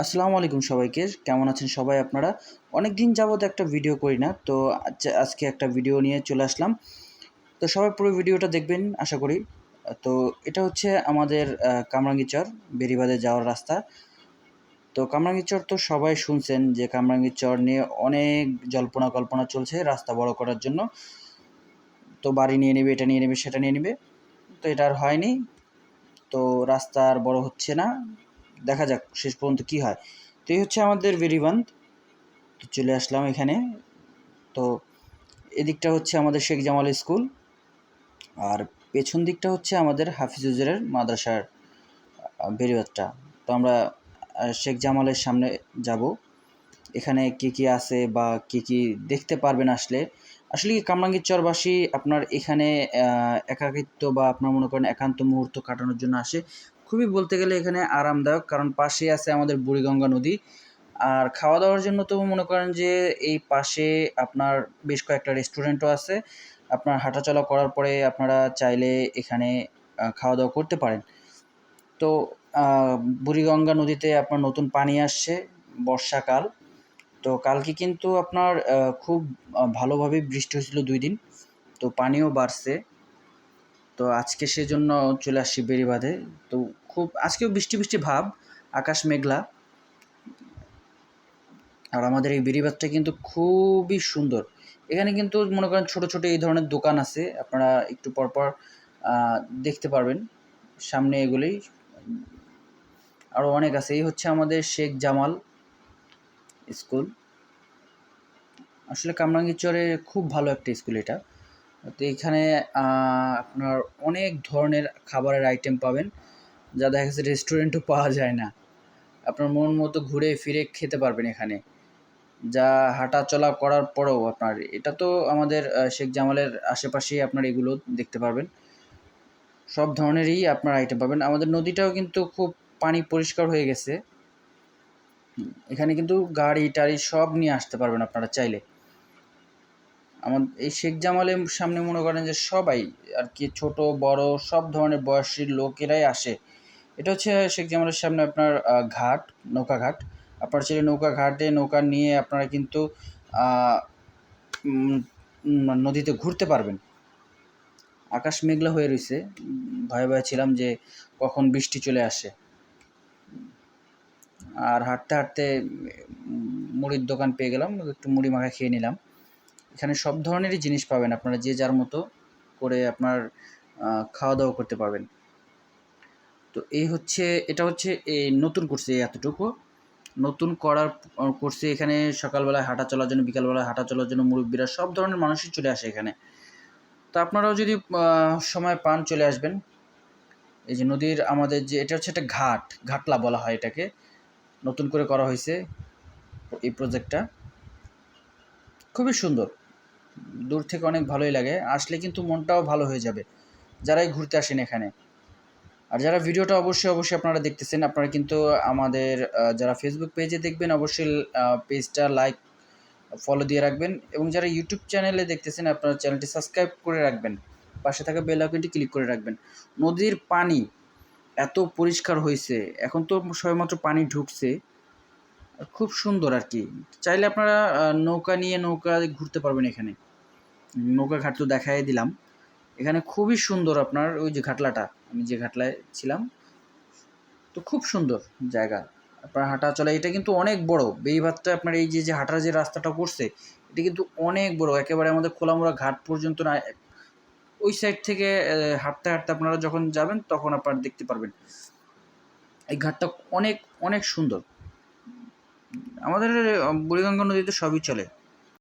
আসসালামু আলাইকুম সবাইকে। কেমন আছেন সবাই আপনারা? অনেক দিন যাবত একটা ভিডিও করি না, তো আজ- আজকে একটা ভিডিও নিয়ে চলে আসলাম। তো সবাই পুরো ভিডিওটা দেখবেন, আশা করি। তো এটা হচ্ছে আমাদের কামরাঙ্গীচর বেরিবাদে যাওয়ার রাস্তা। তো কামরাঙ্গীচর তো সবাই শুনছেন যে কামরাঙ্গীচর নিয়ে অনেক জল্পনা কল্পনা চলছে রাস্তা বড় করার জন্য। তো বাড়ি নিয়ে নেবে, এটা নিয়ে নেবে, সেটা নিয়ে নেবে। তো এটা আর হয়নি। তো রাস্তা আর বড় হচ্ছে না। দেখা যাক শেষ পর্যন্ত কি হয়। তো এই হচ্ছে আমাদের বেরিবান্ধ। তো চলে আসলাম এখানে। তো এদিকটা হচ্ছে আমাদের শেখ জামাল স্কুল। আর পেছন দিকটা হচ্ছে আমাদের হাফিজ উজেরের মাদ্রাসার বেরিবাদটা তো আমরা শেখ জামালের সামনে যাব। এখানে কি কি আছে বা কি কি দেখতে পারবেন আসলে? আসলে কি কামরাঙ্গীর চরবাসী আপনার এখানে একাকিত্ব বা আপনার মনে করেন একান্ত মুহূর্ত কাটানোর জন্য আসে? খুবই বলতে গেলে এখানে আরামদায়ক, কারণ পাশেই আছে আমাদের বুড়িগঙ্গা নদী। আর খাওয়া দাওয়ার জন্য তো মনে করেন যে এই পাশে আপনার বেশ কয়েকটা রেস্টুরেন্টও আছে। আপনার হাঁটাচলা করার পরে আপনারা চাইলে এখানে খাওয়া দাওয়া করতে পারেন। তো বুড়িগঙ্গা নদীতে আপনার নতুন পানি আসছে বর্ষাকাল। তো কালকে কিন্তু আপনার খুব ভালোভাবে বৃষ্টি হয়েছিল দুই দিন। তো পানিও বাড়ছে। তো আজকে সেজন্য চলে আসছি বেড়িবাঁধে। তো খুব, আজকেও বৃষ্টি বৃষ্টি ভাব, আকাশ মেঘলা। আর আমাদের এই বেড়িবাঁধটা কিন্তু খুবই সুন্দর। এখানে কিন্তু মনে করেন ছোট ছোট এই ধরনের দোকান আছে, আপনারা একটু পরপর দেখতে পারবেন। সামনে এগুলোই। আরও অনেক আছে, এই হচ্ছে আমাদের শেখ জামাল স্কুল। আসলে কামরাঙ্গীরচরে খুব ভালো একটা স্কুল এটা। তো এখানে আপনার অনেক ধরনের খাবারের আইটেম পাবেন। যা দেখা যাচ্ছে রেস্টুরেন্টও পাওয়া যায় না। আপনার মন মতো ঘুরে ফিরে খেতে পারবেন এখানে। যা হাঁটা চলা করার পরেও আপনার, এটা তো আমাদের শেখ জামালের আশেপাশেই আপনার এগুলো দেখতে পারবেন। সব ধরনেরই আপনার আইটেম পাবেন। আমাদের নদীটাও কিন্তু খুব পানি পরিষ্কার হয়ে গেছে। এখানে কিন্তু গাড়ি টাড়ি সব নিয়ে আসতে পারবেন আপনারা চাইলে। আমার এই শেখ জামালের সামনে মনে করেন যে সবাই, আর কি ছোট, বড়, সব ধরনের বয়সী লোকেরাই আসে। এটা হচ্ছে শেখ জামালের সামনে আপনার ঘাট, নৌকা ঘাট। আপনার ছেলে নৌকা ঘাটে নৌকা নিয়ে আপনারা কিন্তু নদীতে ঘুরতে পারবেন। আকাশ মেঘলা হয়ে রয়েছে ভয়ে ভয়ে ছিলাম যে কখন বৃষ্টি চলে আসে। আর হাঁটতে হাঁটতে মুড়ির দোকান পেয়ে গেলাম। একটু মুড়ি মাখা খেয়ে নিলাম। এখানে সব ধরনেরই জিনিস পাবেন। আপনারা যে যার মতো করে আপনার খাওয়া দাওয়া করতে পারবেন। তো এই হচ্ছে, এটা হচ্ছে এই নতুন করছে এতটুকু। নতুন করার করছে এখানে সকালবেলায় হাঁটা চলার জন্য, বিকালবেলায় হাঁটা চলার জন্য মুরব্বীরা সব ধরনের মানুষই চলে আসে এখানে। তো আপনারাও যদি সময় পান চলে আসবেন। এই যে নদীর আমাদের যে, এটা হচ্ছে একটা ঘাট, ঘাটলা বলা হয় এটাকে। নতুন করে করা হয়েছে এই প্রজেক্টটা খুবই সুন্দর। দূর থেকে অনেক ভালোই লাগে। আসলে কিন্তু মনটাও ভালো হয়ে যাবে। যারাই ঘুরতে আসেন এখানে। আর যারা ভিডিওটা অবশ্যই অবশ্যই আপনারা দেখতেছেন, আপনারা কিন্তু আমাদের যারা ফেসবুক পেজে দেখবেন, অবশ্যই পেজটা লাইক ফলো দিয়ে রাখবেন এবং যারা ইউটিউব চ্যানেলে দেখতেছেন, আপনারা চ্যানেলটি সাবস্ক্রাইব করে রাখবেন। পাশে থাকা বেল আইকনটি ক্লিক করে রাখবেন। নদীর পানি এত পরিষ্কার হয়েছে, এখন তো সবেমাত্র পানি ঢুকছে। খুব সুন্দর আর কি। চাইলে আপনারা নৌকা নিয়ে নৌকা ঘুরতে পারবেন এখানে। নৌকা ঘাট তো দেখাই দিলাম। এখানে খুবই সুন্দর আপনার ওই যে ঘাটলাটা, আমি যে ঘাটলায় ছিলাম, তো খুব সুন্দর জায়গা। আপনার হাঁটা চলা, এটা কিন্তু অনেক বড়। বেইভাতটা আপনার এই যে যে হাঁটার যে রাস্তাটা করছে, এটা কিন্তু অনেক বড়। একেবারে আমাদের খোলামোড়া ঘাট পর্যন্ত না, ওই সাইড থেকে হাঁটতে হাঁটতে আপনারা যখন যাবেন, তখন আপনারা দেখতে পারবেন। এই ঘাটটা অনেক অনেক সুন্দর। আমাদের বুড়িগঙ্গা নদীতে সবই চলে।